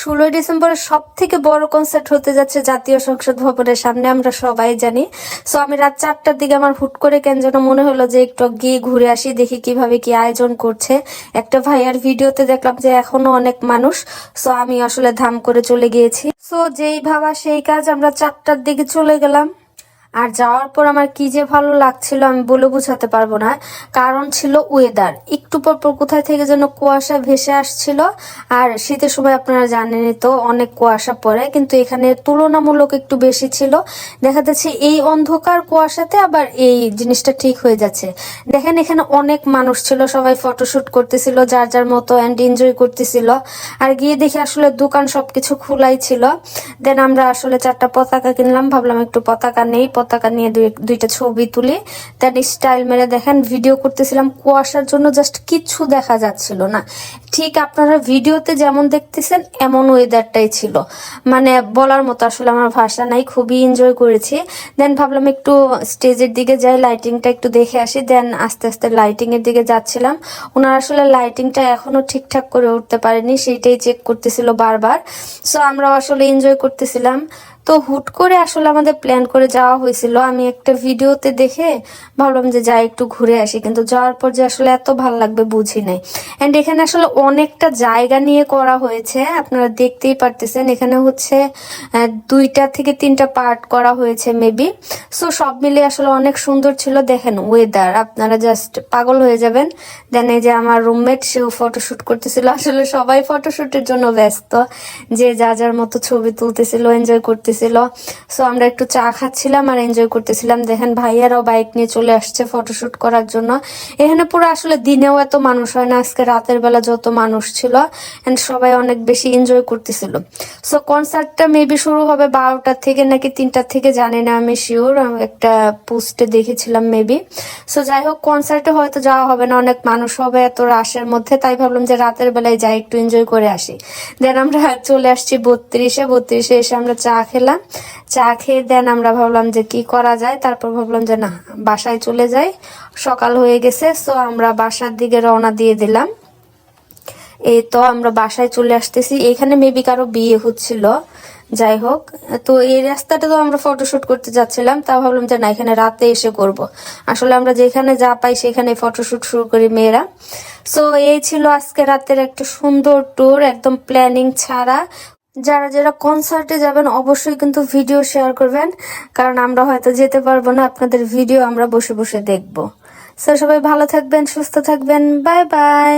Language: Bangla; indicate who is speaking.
Speaker 1: ষোলোই ডিসেম্বর সব থেকে বড় কনসার্ট হতে যাচ্ছে জাতীয় সংসদ ভবনের সামনে, আমরা সবাই জানি। সো আমি রাত চারটার দিকে আমার হুট করে কেন যেন মনে হলো যে একটু গিয়ে ঘুরে আসি, দেখি কীভাবে কি আয়োজন করছে। একটা ভাইয়ার ভিডিওতে দেখলাম যে এখনও অনেক মানুষ সো আমি আসলে ধাম করে চলে গিয়েছি। সো যেই ভাবা সেই কাজ, আমরা চারটার দিকে চলে গেলাম। আর যাওয়ার পর আমার কি যে ভালো লাগছিল আমি বলে বোঝাতে পারব না। কারণ ছিল ওয়েদার একটু পর পর কোথায় থেকে যেন কুয়াশা ভেসে আসছিল। আর শীতের সময় আপনারা জানেনই তো, অনেক কুয়াশা পড়ে। কিন্তু এখানে তুলনামূলক একটু বেশি ছিল। দেখা যাচ্ছে এই অন্ধকার কুয়াশাতে আবার এই জিনিসটা ঠিক হয়ে যাচ্ছে। দেখেন এখানে অনেক মানুষ ছিল, সবাই ফটোশুট করতেছিল, যার যার মতো অ্যান্ড এনজয় করতেছিল। আর গিয়ে দেখি আসলে দোকান সবকিছু খোলাই ছিল। দেন আমরা আসলে চারটা পতাকা কিনলাম, ভাবলাম একটু পতাকা নেই পতাকা নিয়ে দুই- দুইটা ছবি তুলি। দেন স্টাইল মেরে দেখেন ভিডিও করতেছিলাম কুয়াশার জন্য জাস্ট কিচ্ছু দেখা যাচ্ছিল না। ঠিক আপনারা ভিডিওতে যেমন দেখতেছেন, এমন ওয়েদারটাই ছিল। মানে বলার মতো আসলে আমার ভাষা নাই, খুবই এনজয় করেছি। দেন ভাবলাম একটু স্টেজের দিকে যাই লাইটিংটা একটু দেখে আসি। দেন আস্তে আস্তে লাইটিং এর দিকে যাচ্ছিলাম। ওনার আসলে লাইটিংটা এখনও ঠিকঠাক করে উঠতে পারেনি, সেইটাই চেক করতেছিল বারবার। সো আমরা আসলে এনজয় করতেছিলাম। তো হুট করে আসলে আমাদের প্ল্যান করে যাওয়া হয়েছিল। আমি একটা ভিডিওতে দেখে ভাবলাম যে যাই একটু ঘুরে আসি, কিন্তু যাওয়ার পর যে আসলে এত ভালো লাগবে বুঝি নাই। এন্ড এখানে আসলে অনেকটা জায়গা নিয়ে করা হয়েছে, আপনারা দেখতেই পারতেছেন। এখানে হচ্ছে দুইটা থেকে তিনটা পার্ট করা হয়েছে মেবি সো সব মিলিয়ে আসলে অনেক সুন্দর ছিল। দেখেন ওয়েদার আপনারা জাস্ট পাগল হয়ে যাবেন। দেন এই যে আমার রুমমেট সেও ফটোশ্যুট করতেছিল। আসলে সবাই ফটোশ্যুটের জন্য ব্যস্ত। যে যা যার মতো ছবি তুলতেছিল এনজয় করতেছিল। সো আমরা একটু চা খাচ্ছিলাম আর এনজয় করতেছিলাম। দেখেন ভাইয়ারাও বাইক নিয়ে চলে আসছে ফটোশুট করার জন্য। এখানে পুরো আসলে দিনেও এত মানুষ হয় না। আজকে রাতের বেলা যত মানুষ ছিল এন্ড সবাই অনেক বেশি এনজয় করতেছিল। সো কনসার্টটা মেবি শুরু হবে বারোটার থেকে নাকি তিনটার থেকে, জানি না আমি শিওর একটা পোস্টে দেখেছিলাম মেবি সো যাই হোক কনসার্টে হয়তো যাওয়া হবে না। অনেক মানুষ হবে এত রাশের মধ্যে। তাই ভাবলাম যে রাতের বেলায় যাই, একটু এনজয় করে আসি। দেন আমরা চলে আসছি বত্রিশে। বত্রিশে এসে আমরা চা খেলাম। চা খেয়ে দেন আমরা ভাবলাম যে কি করা যায়, তারপর ভাবলাম যে না, বাসায় চলে যাই। সকাল হয়ে গেছে সো আমরা বাসার দিকে রওনা দিয়ে দিলাম। এই তো আমরা বাসায় চলে আসতেছি। এখানে মেবি কারও বিয়ে হচ্ছিল, যাই হোক। তো এই রাস্তাটা তো আমরা ফটোশুট করতে যাচ্ছিলাম তা ভাবলাম যে না, এখানে রাতে এসে করব। আসলে আমরা যেখানে যা পাই সেখানে ফটোশুট শুরু করি মেয়েরা। সো এই ছিল আজকে রাতের একটা সুন্দর ট্যুর একদম প্ল্যানিং ছাড়া। যারা যারা কনসার্টে যাবেন, অবশ্যই কিন্তু ভিডিও শেয়ার করবেন, কারণ আমরা হয়তো যেতে পারব না, আপনাদের ভিডিও আমরা বসে বসে দেখব। স্যার সবাই ভালো থাকবেন, সুস্থ থাকবেন বাই বাই